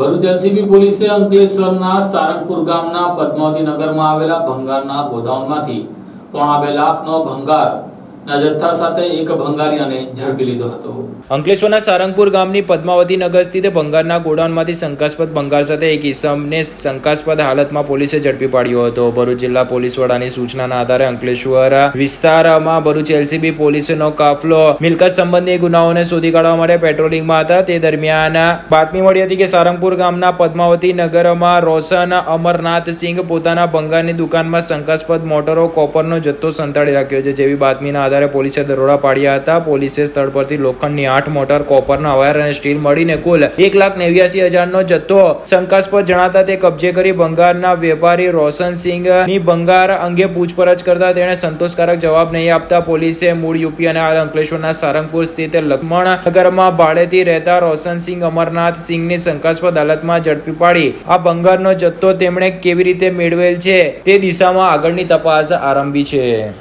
Bharuch LCB પોલીસે અંકલેશ્વરના સારંગપુર ગામના પદ્માવતી નગરમાં આવેલા ભંગારના ગોદાઉનમાંથી પોણા બે લાખનો ભંગારના પાડ્યો હતો. ભરૂચ જિલ્લા પોલીસ વડાની કાફલો મિલકત સંબંધી ગુનાઓને શોધી કાઢવા માટે પેટ્રોલિંગમાં હતા. તે દરમિયાન બાતમી મળી હતી કે સારંગપુર ગામના પદ્માવતી નગરમાં રોશન અમરનાથ સિંઘ પોતાના ભંગારની દુકાનમાં શંકાસ્પદ મોટરો કોપરનો જથ્થો સંતાડી રાખ્યો છે, જેવી બાતમીના આધારે પોલીસે દરોડા પાડ્યા હતા. પોલીસે સ્થળ પરથી લોખંડની આઠ મોટર, કોપરના વાયર અને સ્ટીલ મળીને કુલ એક લાખ નેવ્યાસી હજારનો જથ્થો શંકાસ્પદ જણાતા તે કબજે કરી બંગાળના વેપારી રોશન સિંહની ભંગાર અંગે પૂછપરછ કરતા તેણે સંતોષકારક જવાબ નહીં આપતા પોલીસે મૂળ યુપી અને અંકલેશ્વરના સારંગપુર સ્થિત લક્ષ્મણ નગરમાં ભાડેથી રહેતા રોશનસિંહ અમરનાથ સિંહની શંકાસ્પદ હાલતમાં ઝડપી પાડી. આ ભંગારનો જથ્થો તેમણે કેવી રીતે મેળવેલ છે તે દિશામાં આગળની તપાસ આરંભી છે.